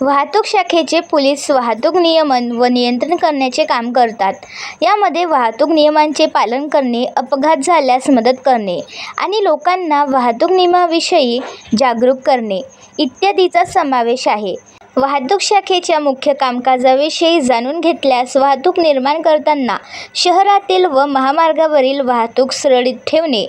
वाहतूक शाखेचे पोलीस वाहतूक नियमन व नियंत्रण करण्याचे काम करतात. यामध्ये वाहतूक नियमांचे पालन करणे अपघात झाल्यास मदत करणे आणि लोकांना वाहतूक नियमाविषयी जागरूक करणे इत्यादीचा समावेश आहे. वाहतूक शाखेच्या मुख्य कामकाजाविषयी जाणून घेतल्यास वाहतूक निर्माण करताना शहरातील व महामार्गावरील वाहतूक सुरळीत ठेवणे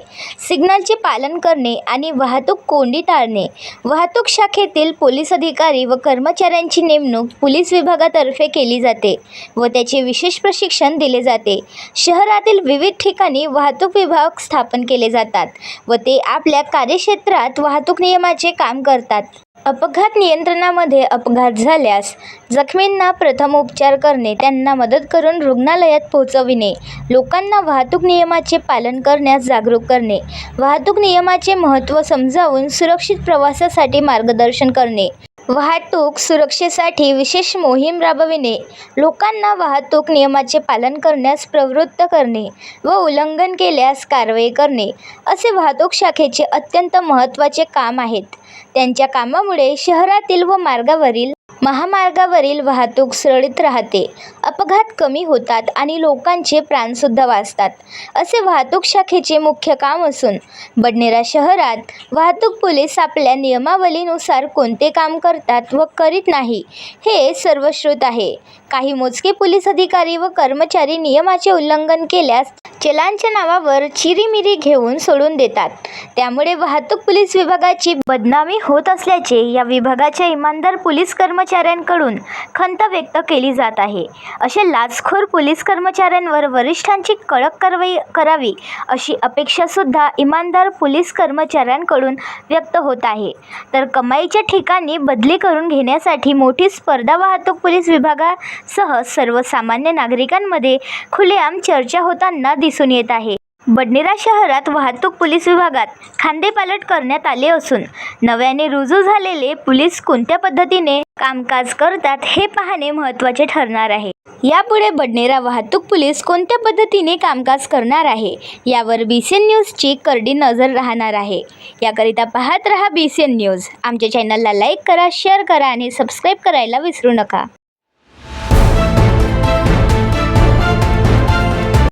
सिग्नलचे पालन करणे आणि वाहतूक कोंडी टाळणे. वाहतूक शाखेतील पोलीस अधिकारी व कर्मचाऱ्यांची नेमणूक पोलीस विभागातर्फे केली जाते व त्याचे विशेष प्रशिक्षण दिले जाते. शहरातील विविध ठिकाणी वाहतूक विभाग स्थापन केले जातात व ते आपल्या कार्यक्षेत्रात वाहतूक नियमाचे काम करतात. अपघात नियंत्रणामध्ये अपघात झाल्यास जखमींना प्रथम उपचार करणे त्यांना मदत करून रुग्णालयात पोहोचविणे लोकांना वाहतूक नियमाचे पालन करण्यास जागरूक करणे वाहतूक नियमाचे महत्त्व समजावून सुरक्षित प्रवासासाठी मार्गदर्शन करणे वाहतूक सुरक्षेसाठी विशेष मोहीम राबविणे लोकांना वाहतूक नियमाचे पालन करण्यास प्रवृत्त करणे व उल्लंघन केल्यास कारवाई करणे असे वाहतूक शाखेचे अत्यंत महत्त्वाचे काम आहेत. त्यांच्या कामामुळे शहरातील व मार्गावरील महामार्गावरील वाहतूक सुरळीत राहते. अपघात कमी होतात आणि लोकांचे प्राणसुद्धा वाचतात. असे वाहतूक शाखेचे मुख्य काम असून बडनेरा शहरात वाहतूक पोलीस आपल्या नियमावलीनुसार कोणते काम करतात व करीत नाही हे सर्वश्रुत आहे. काही मोजके पोलीस अधिकारी व कर्मचारी नियमाचे उल्लंघन केल्यास चलांच्या नावावर चिरीमिरी घेऊन सोडून देतात. त्यामुळे वाहतूक पोलीस विभागाची बदनामी होत असल्याचे या विभागाच्या इमानदार पोलीस कर्मचारी कर्मचाऱ्यांकडून खंत व्यक्त केली जात आहे. असे लाचखोर पोलीस कर्मचाऱ्यांवर वरिष्ठांची कडक कारवाई करावी अशी अपेक्षासुद्धा इमानदार पोलीस कर्मचाऱ्यांकडून व्यक्त होत आहे. तर कमाईच्या ठिकाणी बदली करून घेण्यासाठी मोठी स्पर्धा वाहतूक पोलीस विभागासह सर्वसामान्य नागरिकांमध्ये खुलेआम चर्चा होताना दिसून येत आहे. बडनेरा शहरात वाहतूक पोलीस विभागात खांदेपालट करण्यात आले असून नव्याने रुजू झालेले पोलीस कोणत्या पद्धतीने कामकाज करतात हे पाहणे महत्त्वाचे ठरणार आहे. यापुढे बडनेरा वाहतूक पोलीस कोणत्या पद्धतीने कामकाज करणार आहे यावर बी सी एन न्यूजची करडी नजर राहणार आहे. याकरिता पाहत रहा बी सी एन न्यूज. आमच्या चॅनलला लाईक करा शेअर करा आणि सबस्क्राईब करायला विसरू नका.